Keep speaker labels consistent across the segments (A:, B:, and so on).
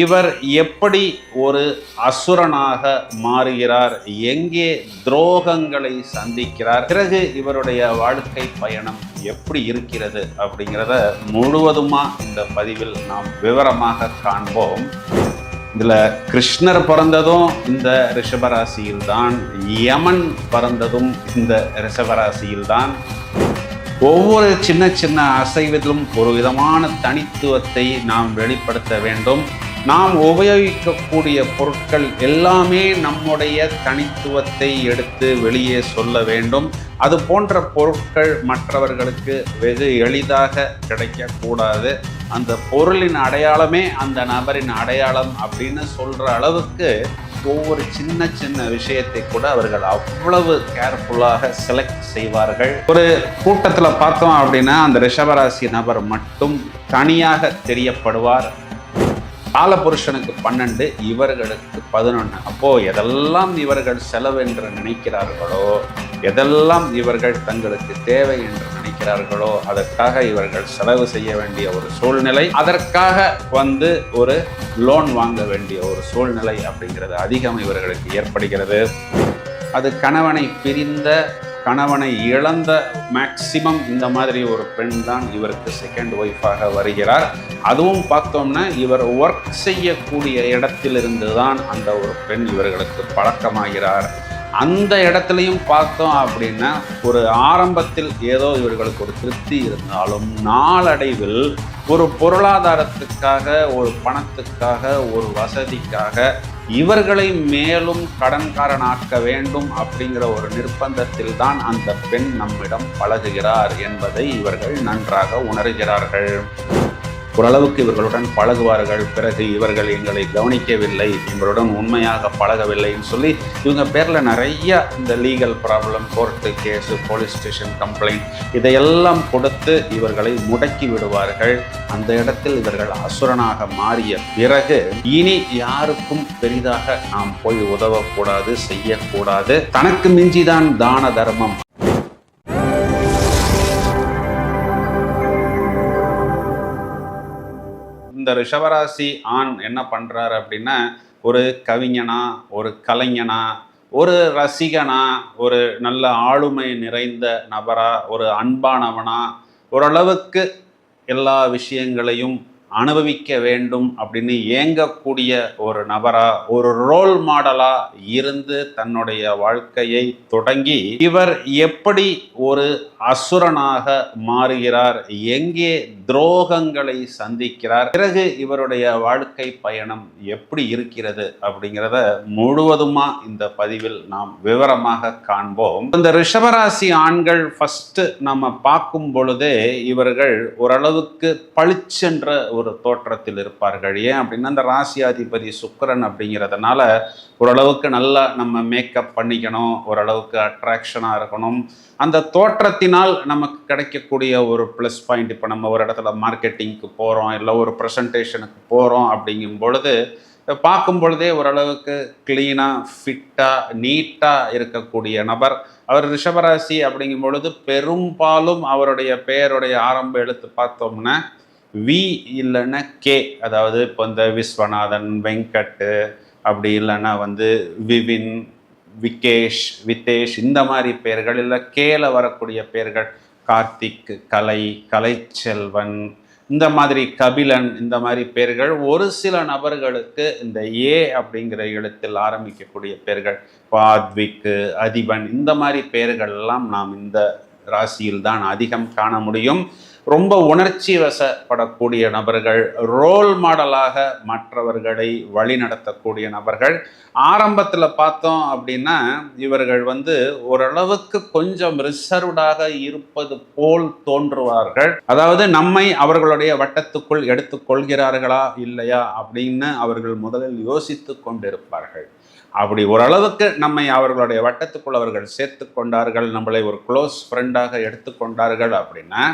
A: இவர் எப்படி ஒரு அசுரனாக மாறுகிறார்? எங்கே துரோகங்களை சந்திக்கிறார்? பிறகு இவருடைய வாழ்க்கை பயணம் எப்படி இருக்கிறது அப்படிங்கிறத முழுவதுமா இந்த பதிவில் நாம் விவரமாக காண்போம். இதுல கிருஷ்ணர் பிறந்ததும் இந்த ரிஷபராசியில்தான் யமன் பிறந்ததும் இந்த ரிஷபராசியில்தான். ஒவ்வொரு சின்ன சின்ன அசைவதிலும் ஒரு விதமான தனித்துவத்தை நாம் வெளிப்படுத்த வேண்டும். நாம் உபயோகிக்கக்கூடிய பொருட்கள் எல்லாமே நம்முடைய தனித்துவத்தை எடுத்து வெளியே சொல்ல வேண்டும். அது போன்ற பொருட்கள் மற்றவர்களுக்கு வெகு எளிதாக கிடைக்கக்கூடாது. அந்த பொருளின் அடையாளமே அந்த நபரின் அடையாளம் அப்படின்னு சொல்கிற அளவுக்கு ஒவ்வொரு சின்ன சின்ன விஷயத்தை கூட அவர்கள் அவ்வளவு கேர்ஃபுல்லாக செலக்ட் செய்வார்கள். ஒரு கூட்டத்தில் பார்த்தோம் அப்படின்னா அந்த ரிஷபராசி நபர் மட்டும் தனியாக தெரியப்படுவார். காலபுருஷனுக்கு பன்னெண்டு இவர்களுக்கு பதினொன்று அப்போ எதெல்லாம் இவர்கள் செலவு என்று நினைக்கிறார்களோ எதெல்லாம் இவர்கள் தங்களுக்கு தேவை என்று நினைக்கிறார்களோ அதற்காக இவர்கள் செலவு செய்ய வேண்டிய ஒரு சூழ்நிலை அதற்காக வந்து ஒரு லோன் வாங்க வேண்டிய ஒரு சூழ்நிலை அப்படிங்கிறது அதிகம் இவர்களுக்கு ஏற்படுகிறது. அது கணவனை பிரிந்த கணவனை இழந்த மேக்சிமம் இந்த மாதிரி ஒரு பெண் தான் இவருக்கு செகண்ட் ஒய்ஃபாக வருகிறார். அதுவும் பார்த்தோம்னா இவர் ஒர்க் செய்யக்கூடிய இடத்திலிருந்து தான் அந்த ஒரு பெண் இவர்களுக்கு பழக்கமாகிறார். அந்த இடத்துலையும் பார்த்தோம் அப்படின்னா ஒரு ஆரம்பத்தில் ஏதோ இவர்களுக்கு ஒரு திருப்தி இருந்தாலும் நாளடைவில் ஒரு பொருளாதாரத்துக்காக ஒரு பணத்துக்காக ஒரு வசதிக்காக இவர்களை மேலும் கடன்காரனாக்க வேண்டும் அப்படிங்கிற ஒரு நிர்பந்தத்தில் தான் அந்த பெண் நம்மிடம் பழகுகிறார் என்பதை இவர்கள் நன்றாக உணர்கிறார்கள். ஓரளவுக்கு இவர்களுடன் பழகுவார்கள். பிறகு இவர்கள் எங்களை கவனிக்கவில்லை. எங்களுடன் உண்மையாக பழகவில்லைன்னு சொல்லி இவங்க பேரில் நிறைய இந்த legal problem court case police station complaint இதையெல்லாம் கொடுத்து இவர்களை முடக்கி விடுவார்கள். அந்த இடத்தில் இவர்கள் அசுரனாக மாறிய பிறகு இனி யாருக்கும் பெரிதாக நாம் போய் உதவக்கூடாது செய்யக்கூடாது. தனக்கு மிஞ்சிதான் தான தர்மம். இந்த ரிஷபராசி ஆண் என்ன பண்ணுறாரு அப்படின்னா ஒரு கவிஞனா ஒரு கலைஞனா ஒரு ரசிகனா ஒரு நல்ல ஆளுமை நிறைந்த நபரா ஒரு அன்பானவனா ஓரளவுக்கு எல்லா விஷயங்களையும் அனுபவிக்க வேண்டும் அப்படின்னு ஏங்கக்கூடிய ஒரு நபரா ஒரு ரோல் மாடலா இருந்து தன்னுடைய வாழ்க்கையை தொடங்கி இவர் எப்படி ஒரு அசுரனாக மாறுகிறார் எங்கே துரோகங்களை சந்திக்கிறார் பிறகு இவருடைய வாழ்க்கை பயணம் எப்படி இருக்கிறது அப்படிங்கிறத முழுவதுமா இந்த பதிவில் நாம் விவரமாக காண்போம். இந்த ரிஷபராசி ஆண்கள் ஃபர்ஸ்ட் நம்ம பார்க்கும் பொழுதே இவர்கள் ஓரளவுக்கு பளிச்சென்ற ஒரு தோற்றத்தில் இருப்பார்கள். ஏன் அப்படின்னா அந்த ராசியாதிபதி சுக்கரன் அப்படிங்கிறதுனால ஓரளவுக்கு நல்லா நம்ம மேக்கப் பண்ணிக்கணும் ஓரளவுக்கு அட்ராக்ஷனாக இருக்கணும். அந்த தோற்றத்தினால் நமக்கு கிடைக்கக்கூடிய ஒரு ப்ளஸ் பாயிண்ட் இப்போ நம்ம ஒரு இடத்துல மார்க்கெட்டிங்க்கு போகிறோம் இல்லை ஒரு ப்ரெசன்டேஷனுக்கு போகிறோம் அப்படிங்கும் பொழுது பார்க்கும் பொழுதே ஓரளவுக்கு க்ளீனாக ஃபிட்டாக நீட்டாக இருக்கக்கூடிய நபர். அவர் ரிஷபராசி அப்படிங்கும் பொழுது பெரும்பாலும் அவருடைய பெயருடைய ஆரம்ப எழுத்து பார்த்தோம்னா வி இல்லைன்னா கே அதாவது இப்போ இந்த விஸ்வநாதன் வெங்கட்டு அப்படி இல்லைன்னா வந்து விவின் விகேஷ் வித்தேஷ் இந்த மாதிரி பெயர்கள் இல்லை கேல வரக்கூடிய பெயர்கள் கார்த்திக் கலை கலைச்செல்வன் இந்த மாதிரி கபிலன் இந்த மாதிரி பெயர்கள் ஒரு சில நபர்களுக்கு இந்த ஏ அப்படிங்கிற எழுத்தில் ஆரம்பிக்கக்கூடிய பெயர்கள் பாத்விக்கு அதிபன் இந்த மாதிரி பெயர்கள் எல்லாம் நாம் இந்த ராசியில் தான் அதிகம் காண முடியும். ரொம்ப உணர்ச்சி வசப்படக்கூடிய நபர்கள் ரோல் மாடலாக மற்றவர்களை வழிநடத்தக்கூடிய நபர்கள். ஆரம்பத்தில் பார்த்தோம் அப்படின்னா இவர்கள் வந்து ஓரளவுக்கு கொஞ்சம் ரிசர்வ்டாக இருப்பது போல் தோன்றுவார்கள். அதாவது நம்மை அவர்களுடைய வட்டத்துக்குள் எடுத்துக்கொள்கிறார்களா இல்லையா அப்படின்னு அவர்கள் முதலில் யோசித்து கொண்டிருப்பார்கள். அப்படி ஓரளவுக்கு நம்மை அவர்களுடைய வட்டத்துக்குள் அவர்கள் சேர்த்து கொண்டார்கள் நம்மளை ஒரு க்ளோஸ் ஃப்ரெண்டாக எடுத்துக்கொண்டார்கள் அப்படின்னா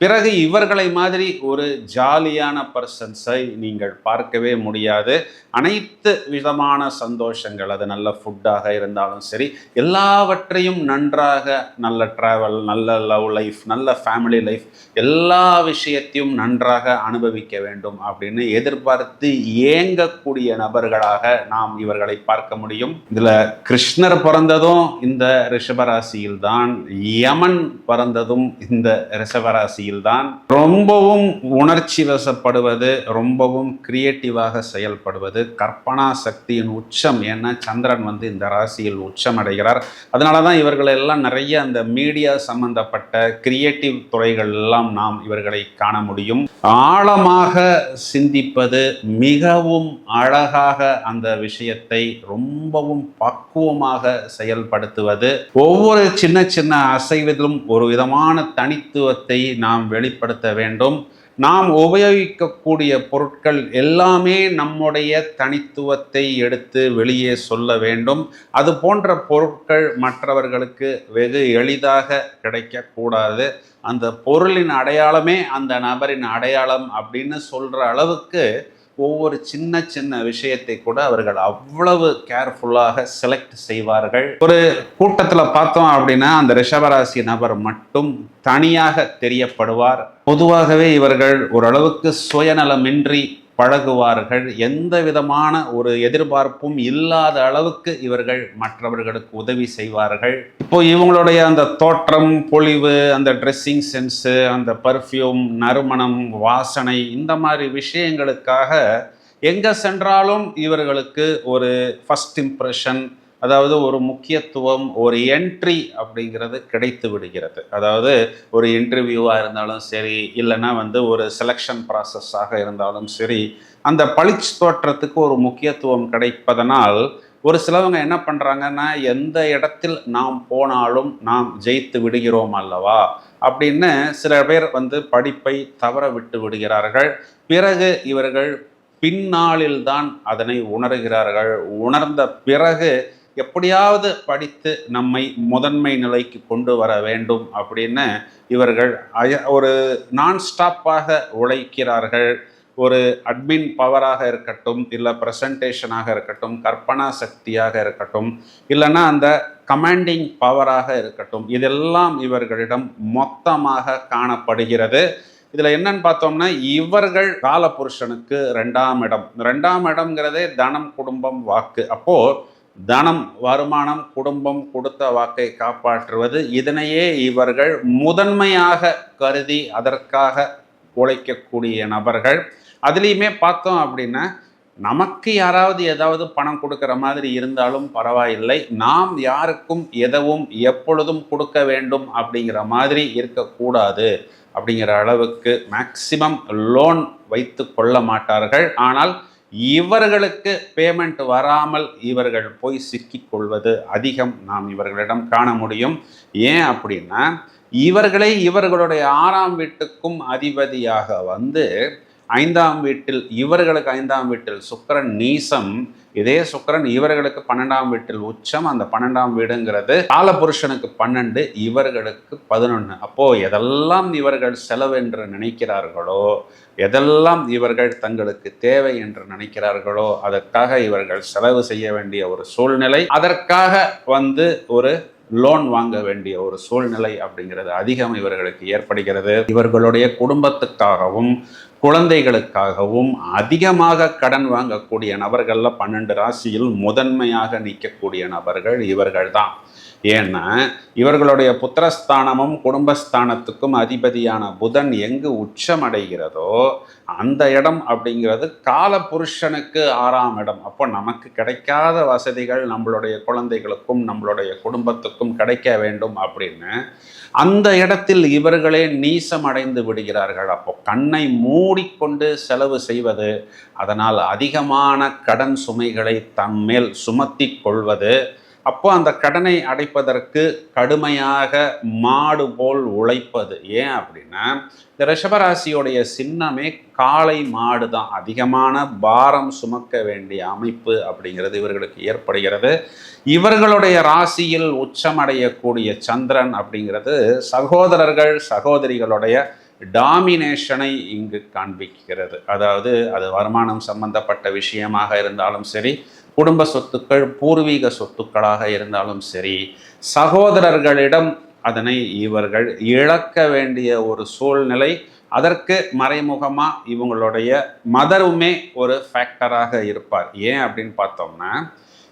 A: பிறகு இவர்களை மாதிரி ஒரு ஜாலியான பர்சன்ஸை நீங்கள் பார்க்கவே முடியாது. அனைத்து விதமான சந்தோஷங்கள் அது நல்ல ஃபுட்டாக இருந்தாலும் சரி எல்லாவற்றையும் நன்றாக நல்ல ட்ராவல் நல்ல லவ் லைஃப் நல்ல ஃபேமிலி லைஃப் எல்லா விஷயத்தையும் நன்றாக அனுபவிக்க வேண்டும் அப்படின்னு எதிர்பார்த்து ஏங்கக்கூடிய நபர்களாக நாம் இவர்களை பார்க்க முடியும். இதில் கிருஷ்ணர் பிறந்ததும் இந்த ரிஷபராசியில் தான் யமன் பிறந்ததும் இந்த ரிஷபராசி தான் ரொம்பவும் உணர்ச்சி வசப்படுவது ரொம்பவும் கிரியேட்டிவாக செயல்படுவது கற்பனா சக்தியின் உச்சம். ஏன்னா சந்திரன் வந்து இந்த ராசியில் உச்சம் அடைகிறார் அதனால தான் இவர்கள் எல்லாம் நிறைய அந்த மீடியா சம்பந்தப்பட்ட கிரியேட்டிவ் துறைகள் எல்லாம் நாம் இவர்களை காண முடியும். ஆழமாக சிந்திப்பது மிகவும் அழகாக அந்த விஷயத்தை ரொம்பவும் பக்குவமாக செயல்படுத்துவது. ஒவ்வொரு சின்ன சின்ன அசைவதிலும் ஒரு விதமான தனித்துவத்தை நாம் நாம் வெளிப்படுத்த வேண்டும். நாம் உபயோகிக்கக்கூடிய பொருட்கள் எல்லாமே நம்முடைய தனித்துவத்தை எடுத்து வெளியே சொல்ல வேண்டும். அது போன்ற பொருட்கள் மற்றவர்களுக்கு வெகு எளிதாக கிடைக்கக்கூடாது. அந்த பொருளின் அடையாளமே அந்த நபரின் அடையாளம் அப்படின்னு சொல்கிற அளவுக்கு ஒவ்வொரு சின்ன சின்ன விஷயத்தை கூட அவர்கள் அவ்வளவு கேர்ஃபுல்லாக செலக்ட் செய்வார்கள். ஒரு கூட்டத்தில் பார்த்தோம் அப்படின்னா அந்த ரிஷபராசி நபர் மட்டும் தனியாக தெரியப்படுவார். பொதுவாகவே இவர்கள் ஓரளவுக்கு சுயநலமின்றி பழகுவார்கள். எந்த விதமான ஒரு எதிர்பார்ப்பும் இல்லாத அளவுக்கு இவர்கள் மற்றவர்களுக்கு உதவி செய்வார்கள். இப்போ இவங்களுடைய அந்த தோற்றம் பொலிவு அந்த ட்ரெஸ்ஸிங் சென்ஸு அந்த பர்ஃப்யூம் நறுமணம் வாசனை இந்த மாதிரி விஷயங்களுக்காக எங்கே சென்றாலும் இவர்களுக்கு ஒரு ஃபஸ்ட் இம்ப்ரெஷன் அதாவது ஒரு முக்கியத்துவம் ஒரு என்ட்ரி அப்படிங்கிறது கிடைத்து விடுகிறது. அதாவது ஒரு இன்டர்வியூவாக இருந்தாலும் சரி இல்லைன்னா வந்து ஒரு செலெக்ஷன் ப்ராசஸ்ஸாக இருந்தாலும் சரி அந்த பளிச்சு தோற்றத்துக்கு ஒரு முக்கியத்துவம் கிடைப்பதனால் ஒரு சிலவங்க என்ன பண்ணுறாங்கன்னா எந்த இடத்தில் நாம் போனாலும் நாம் ஜெயித்து விடுகிறோம் அல்லவா? அப்படின்னு சில பேர் வந்து படிப்பை தவற விட்டு விடுகிறார்கள். பிறகு இவர்கள் பின்னாளில்தான் அதனை உணர்கிறார்கள். உணர்ந்த பிறகு எப்படியாவது படித்து நம்மை முதன்மை நிலைக்கு கொண்டு வர வேண்டும் அப்படின்னு இவர்கள் ஒரு நான் ஸ்டாப்பாக உழைக்கிறார்கள். ஒரு அட்மின் பவராக இருக்கட்டும் இல்லை ப்ரெசன்டேஷனாக இருக்கட்டும் கற்பனா சக்தியாக இருக்கட்டும் இல்லைன்னா அந்த கமாண்டிங் பவராக இருக்கட்டும் இதெல்லாம் இவர்களிடம் மொத்தமாக காணப்படுகிறது. இதில் என்னன்னு பார்த்தோம்னா இவர்கள் காலபுருஷனுக்கு ரெண்டாம் இடம். ரெண்டாம் இடம்ங்கிறதே தனம் குடும்பம் வாக்கு. அப்போது தனம் வருமானம் குடும்பம் கொடுத்த வாக்கை காப்பாற்றுவது இதனையே இவர்கள் முதன்மையாக கருதி அதற்காக உழைக்கக்கூடிய நபர்கள். அதுலேயுமே பார்த்தோம் அப்படின்னா நமக்கு யாராவது ஏதாவது பணம் கொடுக்குற மாதிரி இருந்தாலும் பரவாயில்லை. நாம் யாருக்கும் எதவும் எப்பொழுதும் கொடுக்க வேண்டும் அப்படிங்கிற மாதிரி இருக்கக்கூடாது அப்படிங்கிற அளவுக்கு மேக்சிமம் லோன் வைத்து கொள்ள மாட்டார்கள். ஆனால் இவர்களுக்கு பேமெண்ட் வராமல் இவர்கள் போய் சிக்கிக்கொள்வது அதிகம் நாம் இவர்களிடம் காண முடியும். ஏன் அப்படின்னா இவர்களை இவர்களுடைய ஆறாம் வீட்டுக்கும் அதிபதியாக வந்து ஐந்தாம் வீட்டில் இவர்களுக்கு ஐந்தாம் வீட்டில் சுக்கரன் நீசம் இதே சுக்கரன் இவர்களுக்கு பன்னெண்டாம் வீட்டில் உச்சம் அந்த பன்னெண்டாம் வீடுங்கிறது காலபுருஷனுக்கு பன்னெண்டு இவர்களுக்கு பதினொன்று அப்போ எதெல்லாம் இவர்கள் செலவு என்று நினைக்கிறார்களோ எதெல்லாம் இவர்கள் தங்களுக்கு தேவை என்று நினைக்கிறார்களோ அதற்காக இவர்கள் செலவு செய்ய வேண்டிய ஒரு சூழ்நிலை அதற்காக வந்து ஒரு லோன் வாங்க வேண்டிய ஒரு சூழ்நிலை அப்படிங்கிறது அதிகம் இவர்களுக்கு ஏற்படுகிறது. இவர்களுடைய குடும்பத்துக்காகவும் குழந்தைகளுக்காகவும் அதிகமாக கடன் வாங்கக்கூடிய நபர்களில் பன்னெண்டு ராசியில் முதன்மையாக நிற்கக்கூடிய நபர்கள் இவர்கள் தான் ஏன்னா இவர்களுடைய புத்திரஸ்தானமும் குடும்பஸ்தானத்துக்கும் அதிபதியான புதன் எங்கு உச்சம் அடைகிறதோ அந்த இடம் அப்படிங்கிறது கால புருஷனுக்கு ஆறாம் இடம். அப்போ நமக்கு கிடைக்காத வசதிகள் நம்மளுடைய குழந்தைகளுக்கும் நம்மளுடைய குடும்பத்துக்கும் கிடைக்க வேண்டும் அப்படின்னு அந்த இடத்தில் இவர்களே நீசம் அடைந்து விடுகிறார்கள். அப்போ கண்ணை மூடிக்கொண்டு செலவு செய்வது அதனால் அதிகமான கடன் சுமைகளை தம்மேல் சுமத்தி கொள்வது அப்போ அந்த கடனை அடைப்பதற்கு கடுமையாக மாடு போல் உழைப்பது. ஏன் அப்படின்னா இந்த ரிஷபராசியோடைய சின்னமே காளை மாடு தான். அதிகமான பாரம் சுமக்க வேண்டிய அமைப்பு அப்படிங்கிறது இவர்களுக்கு ஏற்படுகிறது. இவர்களுடைய ராசியில் உச்சமடையக்கூடிய சந்திரன் அப்படிங்கிறது சகோதரர்கள் சகோதரிகளுடைய டாமினேஷனை இங்கு காண்பிக்கிறது. அதாவது அது வருமானம் சம்பந்தப்பட்ட விஷயமாக இருந்தாலும் சரி குடும்ப சொத்துக்கள் பூர்வீக சொத்துக்களாக இருந்தாலும் சரி சகோதரர்களிடம் அதனை இவர்கள் இழக்க வேண்டிய ஒரு சூழ்நிலை அதற்கு மறைமுகமாக இவங்களுடைய மதருமே ஒரு ஃபேக்டராக இருப்பார். ஏன் அப்படின்னு பார்த்தோம்னா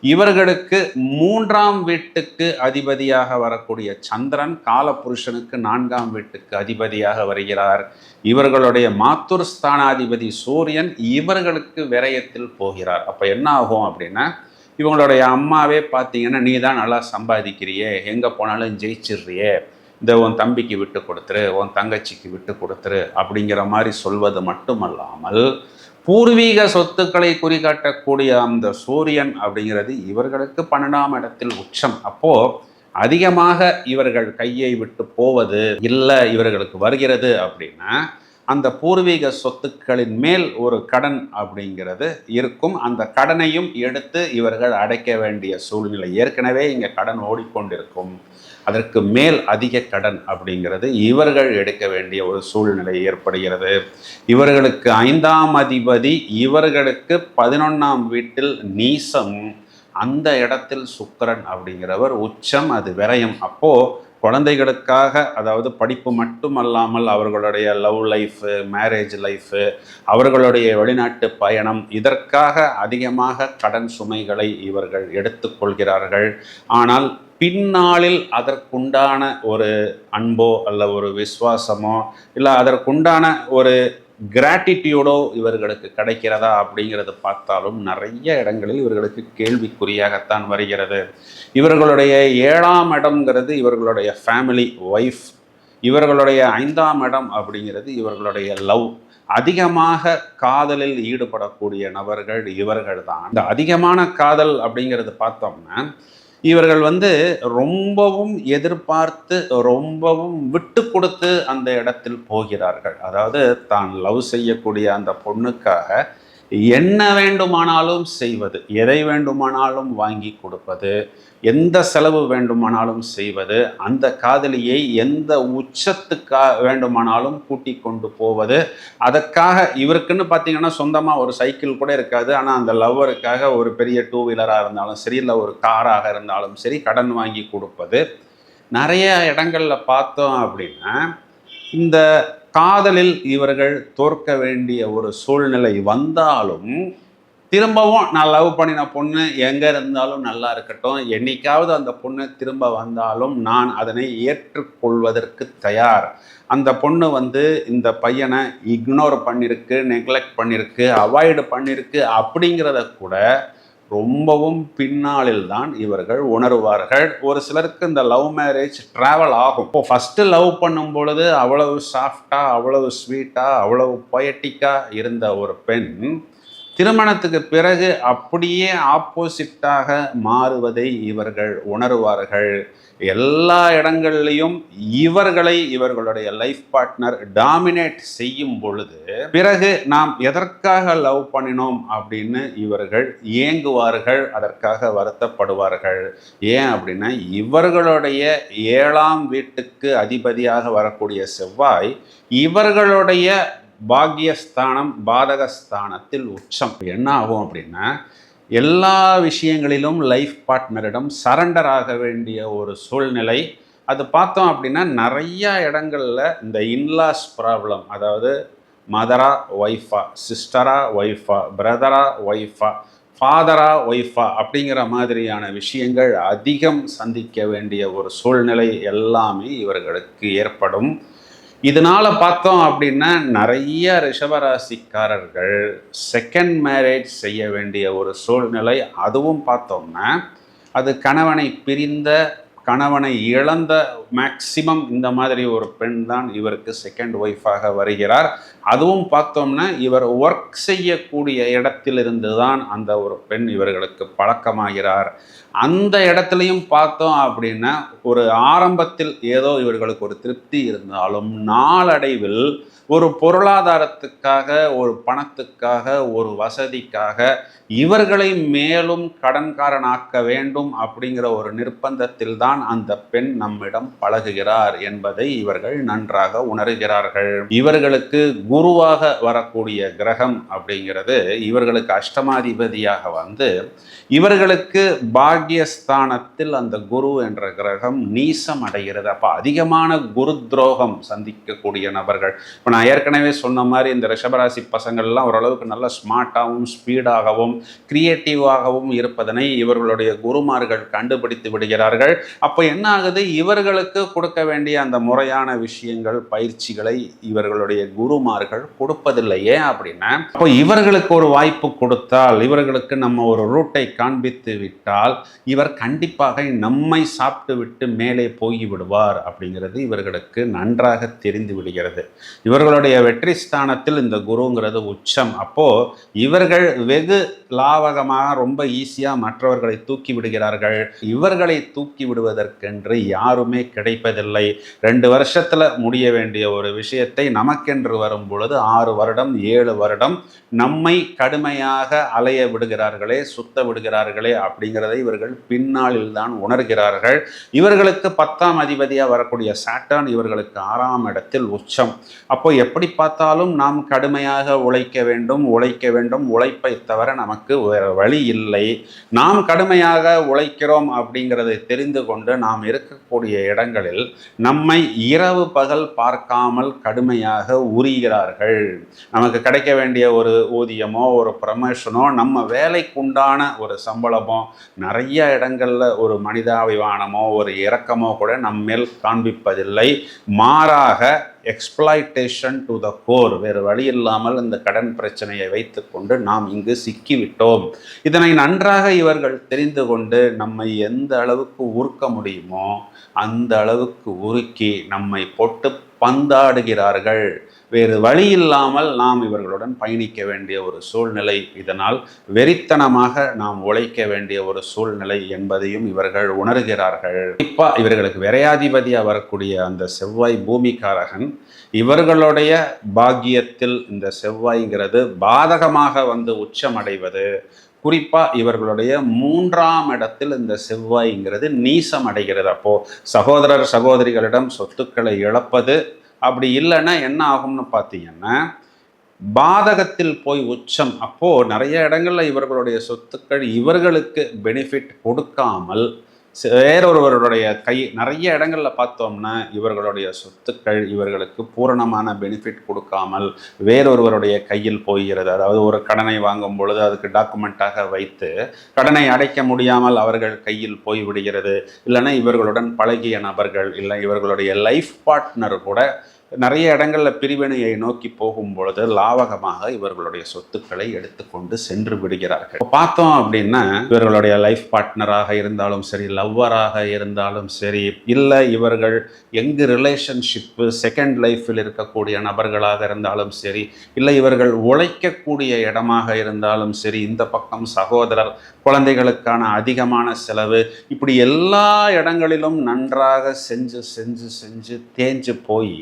A: இவர்களுக்கு மூன்றாம் வீட்டுக்கு அதிபதியாக வரக்கூடிய சந்திரன் காலபுருஷனுக்கு நான்காம் வீட்டுக்கு அதிபதியாக வருகிறார். இவர்களுடைய மாத்துர் ஸ்தானாதிபதி சூரியன் இவர்களுக்கு விரயத்தில் போகிறார். அப்போ என்ன ஆகும் அப்படின்னா இவங்களுடைய அம்மாவே பார்த்தீங்கன்னா நீ தான் நல்லா சம்பாதிக்கிறியே எங்கே போனாலும் ஜெயிச்சிடுறியே இந்த உன் தம்பிக்கு விட்டு கொடுத்துரு உன் தங்கச்சிக்கு விட்டு கொடுத்துரு அப்படிங்கிற மாதிரி சொல்வது மட்டுமல்லாமல் பூர்வீக சொத்துக்களை குறிகாட்டக்கூடிய அந்த சூரியன் அப்படிங்கிறது இவர்களுக்கு பன்னெண்டாம் இடத்தில் உச்சம். அப்போ அதிகமாக இவர்கள் கையை விட்டு போவது இல்லை இவர்களுக்கு வருகிறது அப்படின்னா அந்த பூர்வீக சொத்துக்களின் மேல் ஒரு கடன் அப்படிங்கிறது இருக்கும். அந்த கடனையும் எடுத்து இவர்கள் அடைக்க வேண்டிய சூழ்நிலை ஏற்கனவே இங்கே கடன் ஓடிக்கொண்டிருக்கும். அதற்கு மேல் அதிக கடன் அப்படிங்கிறது இவர்கள் எடுக்க வேண்டிய ஒரு சூழ்நிலை ஏற்படுகிறது. இவர்களுக்கு ஐந்தாம் அதிபதி இவர்களுக்கு பதினொன்றாம் வீட்டில் நீசம். அந்த இடத்தில் சுக்கரன் அப்படிங்கிறவர் உச்சம் அது விரயம். அப்போது குழந்தைகளுக்காக அதாவது படிப்பு மட்டுமல்லாமல் அவர்களுடைய லவ் லைஃபு மேரேஜ் லைஃபு அவர்களுடைய வெளிநாட்டு பயணம் இதற்காக அதிகமாக கடன் சுமைகளை இவர்கள் எடுத்துக்கொள்கிறார்கள் ஆனால் பின்னாளில் அதற்குண்டான ஒரு அன்போ அல்ல ஒரு விசுவாசமோ இல்லை அதற்குண்டான ஒரு கிராட்டிடியூடோ இவர்களுக்கு கிடைக்கிறதா அப்படிங்கிறத பார்த்தாலும் நிறைய இடங்களில் இவர்களுக்கு கேள்விக்குறியாகத்தான் வருகிறது. இவர்களுடைய ஏழாம் இடம்ங்கிறது இவர்களுடைய ஃபேமிலி ஒய்ஃப் இவர்களுடைய ஐந்தாம் இடம் அப்படிங்கிறது இவர்களுடைய லவ் அதிகமாக காதலில் ஈடுபடக்கூடிய நபர்கள் இவர்கள் தான் இந்த அதிகமான காதல் அப்படிங்கிறது பார்த்தோம்னா இவர்கள் வந்து ரொம்பவும் எதிர்பார்த்து ரொம்பவும் விட்டு கொடுத்து அந்த இடத்தில் போகிறார்கள். அதாவது தான் லவ் செய்யக்கூடிய அந்த பொண்ணுக்காக என்ன வேண்டுமானாலும் செய்வது எதை வேண்டுமானாலும் வாங்கி கொடுப்பது எந்த செலவு வேண்டுமானாலும் செய்வது அந்த காதலியை எந்த உச்சத்துக்கா வேண்டுமானாலும் கூட்டி கொண்டு போவது அதற்காக இவருக்குன்னு பார்த்தீங்கன்னா சொந்தமாக ஒரு சைக்கிள் கூட இருக்காது. ஆனால் அந்த லவ்வருக்காக ஒரு பெரிய டூ வீலராக இருந்தாலும் சரி இல்லை ஒரு காராக இருந்தாலும் சரி கடன் வாங்கி கொடுப்பது. நிறைய இடங்களில் பார்த்தோம் அப்படின்னா இந்த காதலில் இவர்கள் தோற்க வேண்டிய ஒரு சூழ்நிலை வந்தாலும் திரும்பவும் நான் லவ் பண்ணின பொண்ணு எங்கே இருந்தாலும் நல்லா இருக்கட்டும். என்னைக்காவது அந்த பொண்ணு திரும்ப வந்தாலும் நான் அதனை ஏற்றுக்கொள்வதற்கு தயார். அந்த பொண்ணு வந்து இந்த பையனை இக்னோர் பண்ணியிருக்கு நெக்லெக்ட் பண்ணியிருக்கு அவாய்டு பண்ணியிருக்கு அப்படிங்கிறத கூட ரொம்பவும் பின்னாளில் தான் இவர்கள் உணருவார்கள். ஒரு சிலருக்கு இந்த லவ் மேரேஜ் ட்ராவல் ஆகும். இப்போ ஃபஸ்ட்டு லவ் பண்ணும் பொழுது அவ்வளவு சாஃப்டாக அவ்வளவு ஸ்வீட்டாக அவ்வளவு பொயட்டிக்காக இருந்த ஒரு பெண் திருமணத்துக்கு பிறகு அப்படியே ஆப்போசிட்டாக மாறுவதை இவர்கள் உணருவார்கள். எல்லா இடங்கள்லையும் இவர்களை இவர்களுடைய லைஃப் பார்ட்னர் டாமினேட் செய்யும் பொழுது பிறகு நாம் எதற்காக லவ் பண்ணினோம் அப்படின்னு இவர்கள் ஏங்குவார்கள் அதற்காக வருத்தப்படுவார்கள். ஏன் அப்படின்னா இவர்களுடைய ஏழாம் வீட்டுக்கு அதிபதியாக வரக்கூடிய செவ்வாய் இவர்களுடைய பாக்யஸ்தானம் பாதகஸ்தானத்தில் உச்சம். என்ன ஆகும் அப்படின்னா எல்லா விஷயங்களிலும் லைஃப் பார்ட்னரிடம் சரண்டர் ஆக வேண்டிய ஒரு சூழ்நிலை. அது பார்த்தோம் அப்படின்னா நிறையா இடங்களில் இந்த இன்லாஸ் ப்ராப்ளம் அதாவது மதரா ஒய்ஃபா சிஸ்டரா ஒய்ஃபா பிரதரா ஒய்ஃபா ஃபாதரா ஒய்ஃபா அப்படிங்கிற மாதிரியான விஷயங்கள் அதிகம் சந்திக்க வேண்டிய ஒரு சூழ்நிலை எல்லாமே இவர்களுக்கு ஏற்படும். இதனால் பார்த்தோம் அப்படின்னா நிறைய ரிஷபராசிக்காரர்கள் செகண்ட் மேரேஜ் செய்ய வேண்டிய ஒரு சூழ்நிலை அதுவும் பார்த்தோம்னா அது கணவனை பிரிந்த கணவனை இழந்த மேக்சிமம் இந்த மாதிரி ஒரு பெண் தான் இவருக்கு செகண்ட் ஒய்ஃபாக வருகிறார். அதுவும் பார்த்தோம்னா இவர் ஒர்க் செய்யக்கூடிய இடத்திலிருந்து தான் அந்த ஒரு பெண் இவர்களுக்கு பழக்கமாகிறார். அந்த இடத்துலையும் பார்த்தோம் அப்படின்னா ஒரு ஆரம்பத்தில் ஏதோ இவர்களுக்கு ஒரு திருப்தி இருந்தாலும் நாளடைவில் ஒரு பொருளாதாரத்துக்காக ஒரு பணத்துக்காக ஒரு வசதிக்காக இவர்களை மேலும் கடன்காரனாக்க வேண்டும் அப்படிங்கிற ஒரு நிர்பந்தத்தில் தான் அந்த பெண் நம்மிடம் பழகுகிறார் என்பதை இவர்கள் நன்றாக உணர்கிறார்கள். இவர்களுக்கு குருவாக வரக்கூடிய கிரகம் அப்படிங்கிறது இவர்கள் இவர்களுக்கு அஷ்டமாதிபதியாக வந்து இவர்களுக்கு பாக்யஸ்தானத்தில் அந்த குரு என்ற கிரகம் நீசம் அடைகிறது. அப்போ அதிகமான குரு துரோகம் சந்திக்கக்கூடிய நபர்கள். இப்போ நான் ஏற்கனவே சொன்ன மாதிரி இந்த ரிஷபராசி பசங்கள்லாம் ஓரளவுக்கு நல்ல ஸ்மார்ட்டாகவும் ஸ்பீடாகவும் கிரியேட்டிவாகவும் இருப்பதனை இவர்களுடைய குருமார்கள் கண்டுபிடித்து விடுகிறார்கள். அப்போ என்ன ஆகுது? இவர்களுக்கு கொடுக்க வேண்டிய அந்த முறையான விஷயங்கள் பயிற்சிகளை இவர்களுடைய குருமார்கள் கொடுப்பதில்லை ஏன் அப்படின்னா அப்போ இவர்களுக்கு ஒரு வாய்ப்பு கொடுத்தால் இவர்களுக்கு நம்ம ஒரு ரூட்டை காண்பித்து விட்டால் இவர் கண்டிப்பாக நம்மை சாப்பிட்டு விட்டு மேலே போய் விடுவார் அப்படிங்கிறது இவர்களுக்கு நன்றாக தெரிந்து விடுகிறது. இவர்களுடைய வெற்றி ஸ்தானத்தில் இந்த குருங்கிறது உச்சம். அப்போ இவர்கள் வெகு லாவகமாக ரொம்ப ஈஸியாக மற்றவர்களை தூக்கி விடுகிறார்கள். இவர்களை தூக்கி விடுவதற்கென்று யாருமே கிடைப்பதில்லை. ரெண்டு வருஷத்தில் முடிய வேண்டிய ஒரு விஷயத்தை நமக்கென்று வரும் பொழுது ஆறு வருடம் ஏழு வருடம் நம்மை கடுமை கடுமையாக அலைய விடுகிறார்களே சுத்த விடுகிறார்களே அப்படிங்கிறதை இவர்கள் பின்னாளில் தான் உணர்கிறார்கள். இவர்களுக்கு பத்தாம் அதிபதியாக வரக்கூடிய சாட்டான் இவர்களுக்கு ஆறாம் இடத்தில் உச்சம். அப்போ எப்படி பார்த்தாலும் நாம் கடுமையாக உழைக்க வேண்டும் உழைக்க வேண்டும் உழைப்பை தவிர நமக்கு வேறு வழி இல்லை. நாம் கடுமையாக உழைக்கிறோம் அப்படிங்கிறதை தெரிந்து கொண்டு நாம் இருக்கக்கூடிய இடங்களில் நம்மை இரவு பகல் பார்க்காமல் கடுமையாக உரிகிறார்கள். நமக்கு கிடைக்க வேண்டிய ஒரு ஊதியமோ ஒரு ப்ரமோஷனோ நம்ம வேலைக்குண்டான ஒரு சம்பளமோ நிறைய இடங்களில் ஒரு மனிதாபிமானமோ ஒரு இறக்கமோ கூட நம்மேல் காண்பிப்பதில்லை. மாறாக எக்ஸ்பிளாய்டேஷன் டு த கோர் வேறு வழி இல்லாமல் இந்த கடன் பிரச்சனையை வைத்துக்கொண்டு நாம் இங்கு சிக்கிவிட்டோம். இதனை நன்றாக இவர்கள் தெரிந்து கொண்டு நம்மை எந்த அளவுக்கு உருக்க முடியுமோ அந்த அளவுக்கு உருக்கி நம்மை போட்டு பந்தாடுகிறார்கள். வேறு வழி இல்லாமல் நாம் இவர்களுடன் பயணிக்க வேண்டிய ஒரு சூழ்நிலை. இதனால் வெறித்தனமாக நாம் உழைக்க வேண்டிய ஒரு சூழ்நிலை என்பதையும் இவர்கள் உணர்கிறார்கள். இப்போ இவர்களுக்கு விரையாதிபதியாக வரக்கூடிய அந்த செவ்வாய் பூமிக்காரகன் இவர்களுடைய பாக்கியத்தில் இந்த செவ்வாய்ங்கிறது பாதகமாக வந்து உச்சமடைவது. குறிப்பாக இவர்களுடைய மூன்றாம் இடத்தில் இந்த செவ்வாய்ங்கிறது நீசம் அடைகிறது அப்போது சகோதரர் சகோதரிகளிடம் சொத்துக்களை இழப்பது அப்படி இல்லைன்னா என்ன ஆகும்னு பார்த்தீங்கன்னா பாதகத்தில் போய் உச்சம். அப்போது நிறைய இடங்களில் இவர்களுடைய சொத்துக்கள் இவர்களுக்கு பெனிஃபிட் கொடுக்காமல் வேறொருவருடைய கை நிறைய இடங்களில் பார்த்தோம்னா இவர்களுடைய சொத்துக்கள் இவர்களுக்கு பூரணமான பெனிஃபிட் கொடுக்காமல் வேறொருவருடைய கையில் போகிறது. அதாவது ஒரு கடனை வாங்கும் பொழுது அதுக்கு டாக்குமெண்ட்டாக வைத்து கடனை அடைக்க முடியாமல் அவர்கள் கையில் போய்விடுகிறது. இல்லைன்னா இவர்களுடன் பழகிய நபர்கள் இல்லை இவர்களுடைய லைஃப் பார்ட்னர் கூட நிறைய இடங்களில் பிரிவினையை நோக்கி போகும் பொழுது லாவகமாக இவர்களுடைய சொத்துக்களை எடுத்துக்கொண்டு சென்று விடுகிறார்கள். பார்த்தோம் அப்படின்னா இவர்களுடைய லைஃப் பார்ட்னராக இருந்தாலும் சரி லவ்வராக இருந்தாலும் சரி இல்லை இவர்கள் எங்கு ரிலேஷன்ஷிப்பு செகண்ட் லைஃப்பில் இருக்கக்கூடிய நபர்களாக இருந்தாலும் சரி இல்லை இவர்கள் உழைக்கக்கூடிய இடமாக இருந்தாலும் சரி இந்த பக்கம் சகோதரர் குழந்தைகளுக்கான அதிகமான செலவு இப்படி எல்லா இடங்களிலும் நன்றாக செஞ்சு செஞ்சு செஞ்சு தேஞ்சு போய்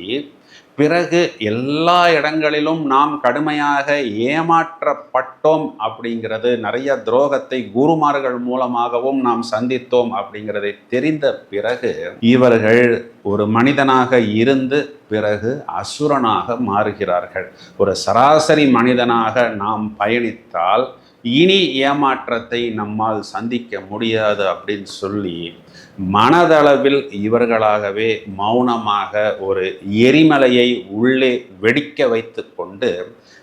A: பிறகு எல்லா இடங்களிலும் நாம் கடுமையாக ஏமாற்றப்பட்டோம் அப்படிங்கிறது நிறைய துரோகத்தை குருமார்கள் மூலமாகவும் நாம் சந்தித்தோம் அப்படிங்கிறதை தெரிந்த பிறகு இவர்கள் ஒரு மனிதனாக இருந்து பிறகு அசுரனாக மாறுகிறார்கள். ஒரு சராசரி மனிதனாக நாம் பயணித்தால் இனி ஏமாற்றத்தை நம்மால் சந்திக்க முடியாது அப்படின்னு சொல்லி மனதளவில் இவர்களாகவே மௌனமாக ஒரு எரிமலையை உள்ளே வெடிக்க வைத்து கொண்டு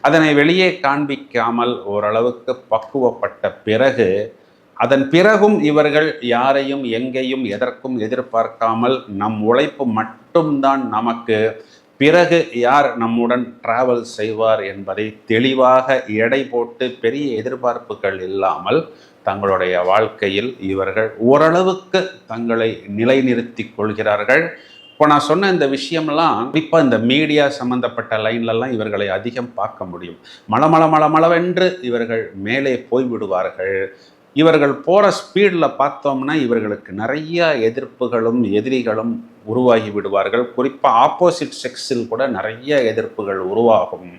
A: அதனை வெளியே காண்பிக்காமல் ஓரளவுக்கு பக்குவப்பட்ட பிறகு அதன் பிறகும் இவர்கள் யாரையும் எங்கேயும் எதற்கும் எதிர்பார்க்காமல் நம் உழைப்பு மட்டும்தான் நமக்கு பிறகு யார் நம்முடன் டிராவல் செய்வார் என்பதை தெளிவாக எடை போட்டு பெரிய எதிர்பார்ப்புகள் இல்லாமல் தங்களுடைய வாழ்க்கையில் இவர்கள் ஓரளவுக்கு தங்களை நிலைநிறுத்தி கொள்கிறார்கள். இப்போ நான் சொன்ன இந்த விஷயம்லாம் குறிப்பாக இந்த மீடியா சம்மந்தப்பட்ட லைன்லலாம் இவர்களை அதிகம் பார்க்க முடியும். மளமள மளமளவென்று இவர்கள் மேலே போய்விடுவார்கள். இவர்கள் போகிற ஸ்பீடில் பார்த்தோம்னா இவர்களுக்கு நிறைய எதிர்ப்புகளும் எதிரிகளும் உருவாகி விடுவார்கள். குறிப்பாக ஆப்போசிட் செக்ஸில் கூட நிறைய எதிர்ப்புகள் உருவாகும்.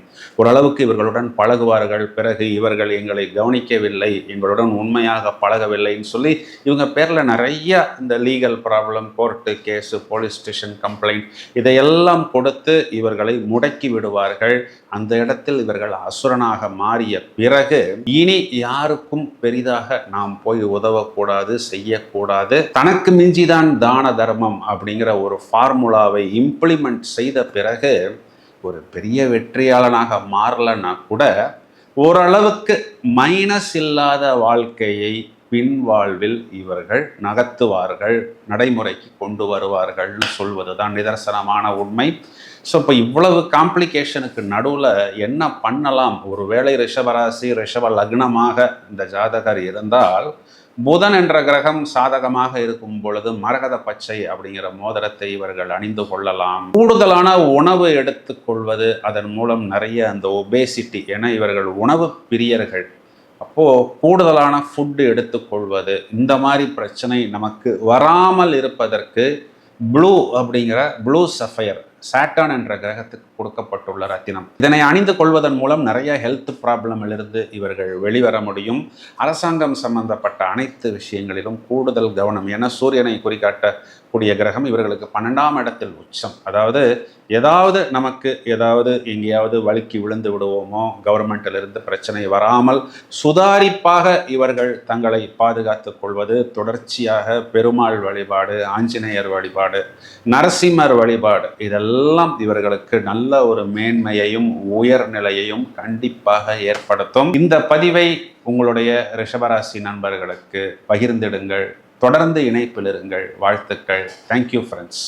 A: ஓரளவுக்கு இவர்களுடன் பழகுவார்கள். பிறகு இவர்கள் எங்களை கவனிக்கவில்லை. எங்களுடன் உண்மையாக பழகவில்லைன்னு சொல்லி இவங்க பேரில் நிறைய இந்த legal problem court case police station complaint இதையெல்லாம் கொடுத்து இவர்களை முடக்கி விடுவார்கள். அந்த இடத்தில் இவர்கள் அசுரனாக மாறிய பிறகு இனி யாருக்கும் பெரிதாக நாம் போய் உதவக்கூடாது செய்யக்கூடாது. தனக்கு மிஞ்சிதான் தான தர்மம் அப்படிங்கிற ஒரு ஃபார்முலாவை இம்ப்ளிமெண்ட் செய்த பிறகு ஒரு பெரிய வெற்றியாளனாக மாறலன்னா கூட ஓரளவுக்கு மைனஸ் இல்லாத வாழ்க்கையை பின்வாழ்வில் இவர்கள் நகர்த்துவார்கள் நடைமுறைக்கு கொண்டு வருவார்கள்னு சொல்வது தான் நிதர்சனமான உண்மை. ஸோ இப்போ இவ்வளவு காம்ப்ளிகேஷனுக்கு நடுவில் என்ன பண்ணலாம்? ஒரு வேளை ரிஷபராசி ரிஷப லக்னமாக இந்த ஜாதகர் இருந்தால் புதன் என்ற கிரகம் சாதகமாக இருக்கும் பொழுது மரகத பச்சை அப்படிங்கிற மோதிரத்தை இவர்கள் அணிந்து கொள்ளலாம். கூடுதலான உணவு எடுத்துக்கொள்வது அதன் மூலம் நிறைய அந்த ஒபேசிட்டி என இவர்கள் உணவு பிரியர்கள். அப்போது கூடுதலான ஃபுட்டு எடுத்துக்கொள்வது இந்த மாதிரி பிரச்சனை நமக்கு வராமல் இருப்பதற்கு ப்ளூ அப்படிங்கிற ப்ளூ சஃபயர் சாட்டான் என்ற கிரகத்துக்கு கொடுக்கப்பட்டுள்ள ரத்தினம். இதனை அணிந்து கொள்வதன் மூலம் நிறைய ஹெல்த் ப்ராப்ளமிலிருந்து இவர்கள் வெளிவர முடியும். அரசாங்கம் சம்பந்தப்பட்ட அனைத்து விஷயங்களிலும் கூடுதல் கவனம். என சூரியனை குறிக்காட்டக்கூடிய கிரகம் இவர்களுக்கு பன்னெண்டாம் இடத்தில் உச்சம். அதாவது ஏதாவது நமக்கு ஏதாவது எங்கேயாவது வழுக்கி விழுந்து விடுவோமோ கவர்மெண்ட்டிலிருந்து பிரச்சனை வராமல் சுதாரிப்பாக இவர்கள் தங்களை பாதுகாத்துக் கொள்வது தொடர்ச்சியாக பெருமாள் வழிபாடு ஆஞ்சநேயர் வழிபாடு நரசிம்மர் வழிபாடு இதெல்லாம் எல்லாம் இவர்களுக்கு நல்ல ஒரு மேன்மையையும் உயர்நிலையையும் கண்டிப்பாக ஏற்படுத்தும். இந்த பதிவை உங்களுடைய ரிஷபராசி நண்பர்களுக்கு பகிர்ந்திடுங்கள். தொடர்ந்து இணைப்பில் இருங்கள். வாழ்த்துக்கள். Thank you friends